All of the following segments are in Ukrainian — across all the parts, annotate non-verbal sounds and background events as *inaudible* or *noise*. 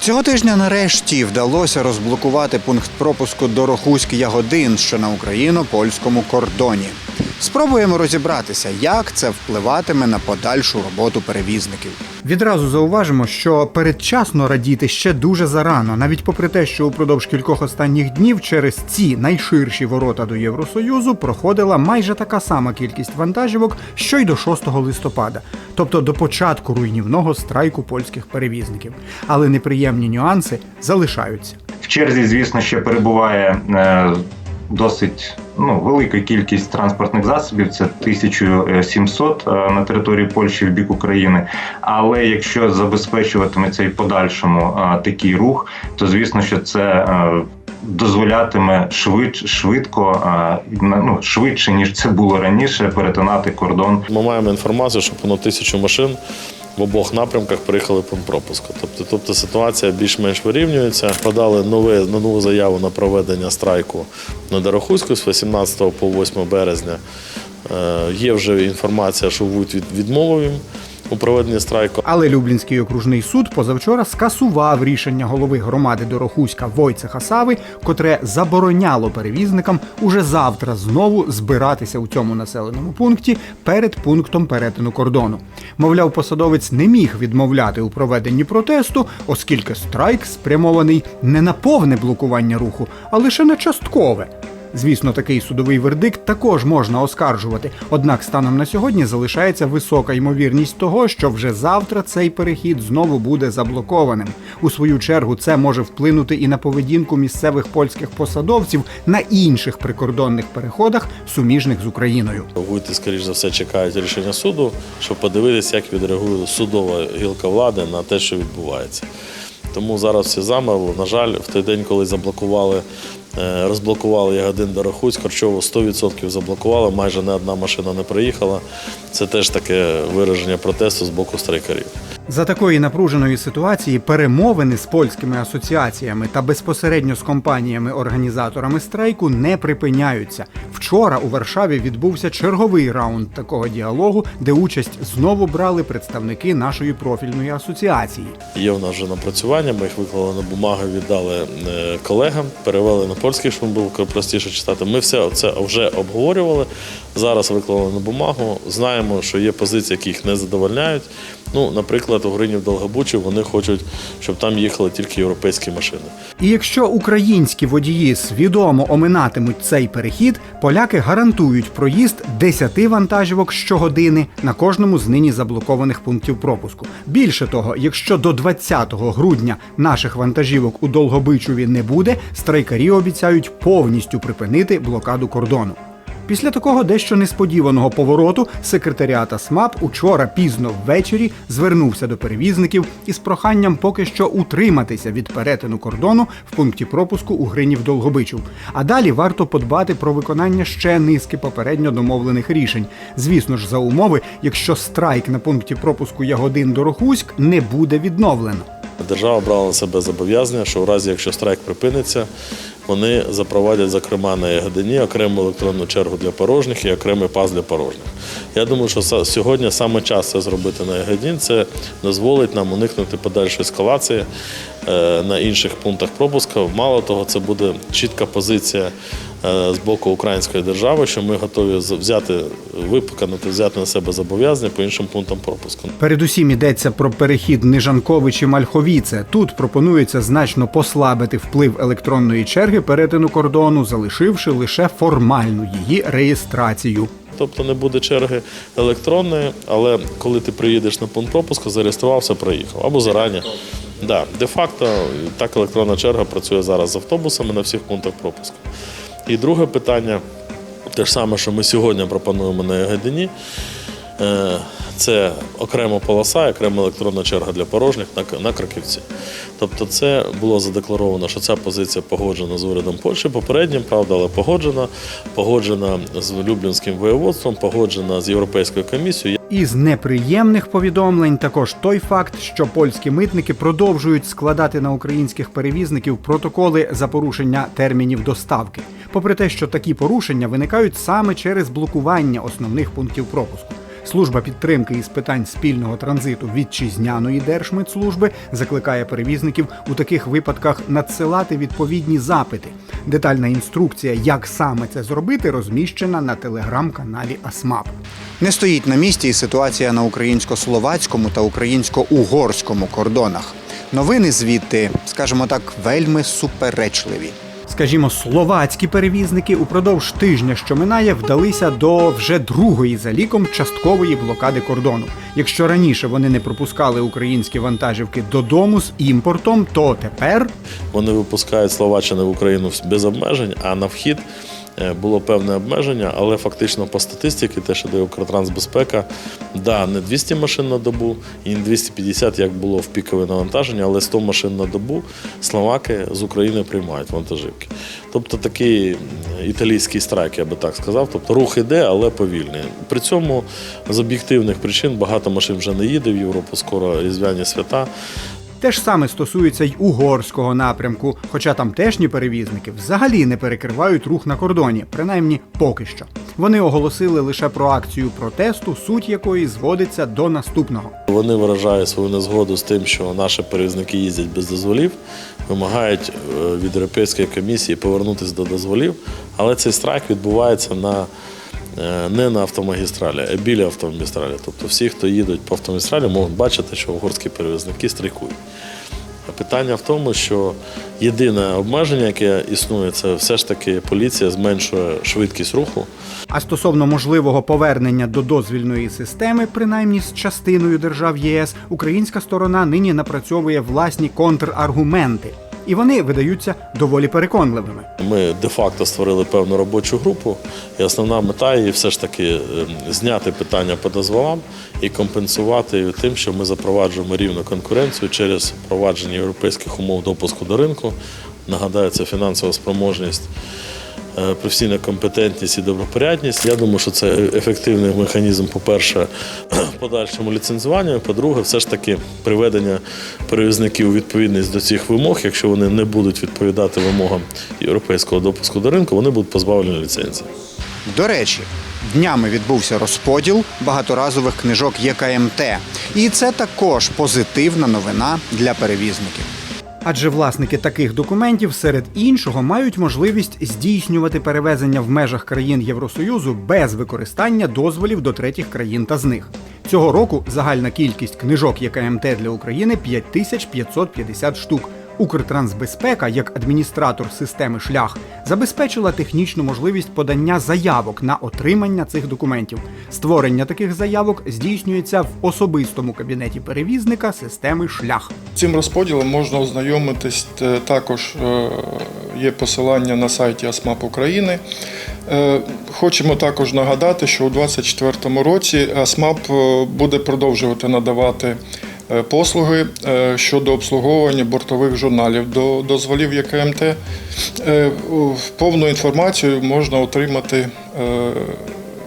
Цього тижня нарешті вдалося розблокувати пункт пропуску Дорохуськ Ягодин, що на україно-польському кордоні. Спробуємо розібратися, як це впливатиме на подальшу роботу перевізників. Відразу зауважимо, що передчасно радіти ще дуже зарано, навіть попри те, що упродовж кількох останніх днів через ці найширші ворота до Євросоюзу проходила майже така сама кількість вантажівок, що й до 6 листопада, тобто до початку руйнівного страйку польських перевізників. Але неприємні нюанси залишаються. В черзі, звісно, ще перебуває е, досить ну, велика кількість транспортних засобів. Це 1700 е, на території Польщі в бік України. Але якщо забезпечуватиметься і подальшому е, такий рух, то звісно, що це. е, Дозволятиме швид, швидко, ну, швидше ніж це було раніше, перетинати кордон Ми маємо інформацію, що понад тисячу машин в обох напрямках приїхали пункт пропуску. Тобто, тобто ситуація більш-менш вирівнюється. Подали нове, нову заяву на проведення страйку на Дорохуську з 18 по 8 березня. Е, Є вже інформація, що ВУД від- відмовив у проведенні страйку. Але Люблінський окружний суд позавчора скасував рішення голови громади Дорохуська Войцеха Сави, котре забороняло перевізникам уже завтра знову збиратися у цьому населеному пункті перед пунктом перетину кордону. Мовляв, посадовець не міг відмовляти у проведенні протесту, оскільки страйк спрямований не на повне блокування руху, а лише на часткове. Звісно, такий судовий вердикт також можна оскаржувати. Однак станом на сьогодні залишається висока ймовірність того, що вже завтра цей перехід знову буде заблокованим. У свою чергу це може вплинути і на поведінку місцевих польських посадовців на інших прикордонних переходах, суміжних з Україною. Вуйти, скоріш за все, чекають рішення суду, щоб подивитися, як відреагує судова гілка влади на те, що відбувається. Тому зараз всі замерли. На жаль, в той день, коли заблокували, розблокували Ягодин до Рахусь, Корчово 100% заблокували, майже не одна машина не приїхала. Це теж таке вираження протесту з боку страйкарів. За такої напруженої ситуації перемовини з польськими асоціаціями та безпосередньо з компаніями-організаторами страйку не припиняються. Вчора у Варшаві відбувся черговий раунд такого діалогу, де участь знову брали представники нашої профільної асоціації. Є в нас вже напрацювання, ми їх виклали на бумагу, віддали е, колегам, перевели на польський, було простіше читати. Ми все це вже обговорювали. Зараз виклали на бумагу. Знаємо, що є позиції, які їх не задовольняють. Ну, наприклад, у Гринів Долгобучів вони хочуть, щоб там їхали тільки європейські машини. І якщо українські водії свідомо оминатимуть цей перехід, поляки гарантують проїзд 10 вантажівок щогодини на кожному з нині заблокованих пунктів пропуску. Більше того, якщо до 20 грудня наших вантажівок у Долгобичові не буде, страйкарі обіцяють повністю припинити блокаду кордону. Після такого дещо несподіваного повороту секретаріата СМАП учора пізно ввечері звернувся до перевізників із проханням поки що утриматися від перетину кордону в пункті пропуску у Гринів Долгобичів. А далі варто подбати про виконання ще низки попередньо домовлених рішень. Звісно ж, за умови, якщо страйк на пункті пропуску Ягодин Дорохуськ не буде відновлено. Держава брала на себе зобов'язання, що в разі, якщо страйк припиниться, вони запровадять, зокрема, на Ягодині окрему електронну чергу для порожніх і окремий пас для порожніх. Я думаю, що сьогодні саме час це зробити на Ягодін. Це дозволить нам уникнути подальшої ескалації е, на інших пунктах пропуску. Мало того, це буде чітка позиція з боку української держави, що ми готові взяти, виконати, взяти на себе зобов'язання по іншим пунктам пропуску. Передусім йдеться про перехід Нижанковичі Мальховіце. Тут пропонується значно послабити вплив електронної черги перетину кордону, залишивши лише формальну її реєстрацію. Тобто не буде черги електронної, але коли ти приїдеш на пункт пропуску, зареєструвався, проїхав або зарані. Да, де-факто так електронна черга працює зараз з автобусами на всіх пунктах пропуску. І друге питання, те ж саме, що ми сьогодні пропонуємо на Ягодині. Е, Це окрема полоса, окрема електронна черга для порожніх на, Краківці. Тобто, це було задекларовано, що ця позиція погоджена з урядом Польщі попереднім, правда, але погоджена, погоджена з Люблінським воєводством, погоджена з Європейською комісією. Із неприємних повідомлень також той факт, що польські митники продовжують складати на українських перевізників протоколи за порушення термінів доставки, попри те, що такі порушення виникають саме через блокування основних пунктів пропуску. Служба підтримки із питань спільного транзиту вітчизняної держмитслужби закликає перевізників у таких випадках надсилати відповідні запити. Детальна інструкція, як саме це зробити, розміщена на телеграм-каналі АСМАП. Не стоїть на місці і ситуація на українсько-словацькому та українсько-угорському кордонах. Новини звідти, скажімо так, вельми суперечливі. Скажімо, словацькі перевізники упродовж тижня, що минає, вдалися до вже другої за ліком часткової блокади кордону. Якщо раніше вони не пропускали українські вантажівки додому з імпортом, то тепер Вони випускають Словаччини в Україну без обмежень, а на вхід було певне обмеження, але фактично по статистиці, те, що дає Укртрансбезпека, да, не 200 машин на добу і не 250, як було в пікове навантаження, але 100 машин на добу словаки з України приймають вантажівки. Тобто такий італійський страйк, я би так сказав. Тобто рух іде, але повільний. При цьому з об'єктивних причин багато машин вже не їде в Європу, скоро різдвяні свята. Те ж саме стосується й угорського напрямку, хоча тамтешні перевізники взагалі не перекривають рух на кордоні, принаймні поки що. Вони оголосили лише про акцію протесту, суть якої зводиться до наступного. Вони виражають свою незгоду з тим, що наші перевізники їздять без дозволів, вимагають е, від Європейської комісії повернутися до дозволів, але цей страйк відбувається на, не на автомагістралі, а біля автомагістралі. Тобто всі, хто їдуть по автомагістралі, можуть бачити, що угорські перевізники страйкують. А Питання в тому, що єдине обмеження, яке існує, це все ж таки поліція зменшує швидкість руху. А стосовно можливого повернення до дозвільної системи, принаймні з частиною держав ЄС, українська сторона нині напрацьовує власні контраргументи, і вони видаються доволі переконливими. Ми де-факто створили певну робочу групу, і основна мета її все ж таки е, зняти питання по дозволам і компенсувати тим, що ми запроваджуємо рівну конкуренцію через впровадження європейських умов допуску до ринку. Нагадаю, це фінансова спроможність. Е, Професійна компетентність і добропорядність. Я думаю, що це ефективний механізм, по-перше, *clears throat* подальшому ліцензуванню. По-друге, все ж таки приведення перевізників у відповідність до цих вимог. Якщо вони не будуть відповідати вимогам європейського допуску до ринку, вони будуть позбавлені ліцензії. До речі, днями відбувся розподіл багаторазових книжок ЄКМТ, і це також позитивна новина для перевізників. Адже власники таких документів серед іншого мають можливість здійснювати перевезення в межах країн Євросоюзу без використання дозволів до третіх країн та з них. Цього року загальна кількість книжок ЄКМТ для України 5550 штук. Укртрансбезпека, як адміністратор системи шлях, забезпечила технічну можливість подання заявок на отримання цих документів. Створення таких заявок здійснюється в особистому кабінеті перевізника системи шлях. Цим розподілом можна ознайомитись е, також. е, Є посилання на сайті АСМАП України. Е, Хочемо також нагадати, що у 2024 році АСМАП буде продовжувати надавати послуги е, щодо обслуговування бортових журналів до дозволів ЄКМТ. Е, Повну інформацію можна отримати е,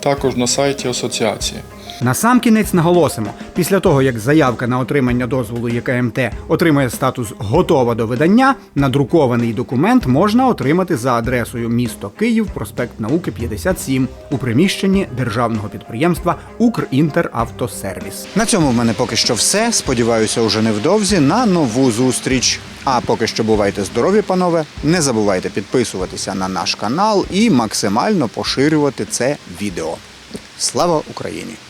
також на сайті асоціації. Насамкінець наголосимо, після того як заявка на отримання дозволу ЄКМТ отримає статус готова до видання, надрукований документ можна отримати за адресою місто Київ, проспект Науки 57 у приміщенні державного підприємства Укрінтеравтосервіс. На цьому в мене поки що все. Сподіваюся, уже невдовзі на нову зустріч. А поки що бувайте здорові, панове. Не забувайте підписуватися на наш канал і максимально поширювати це відео. Слава Україні!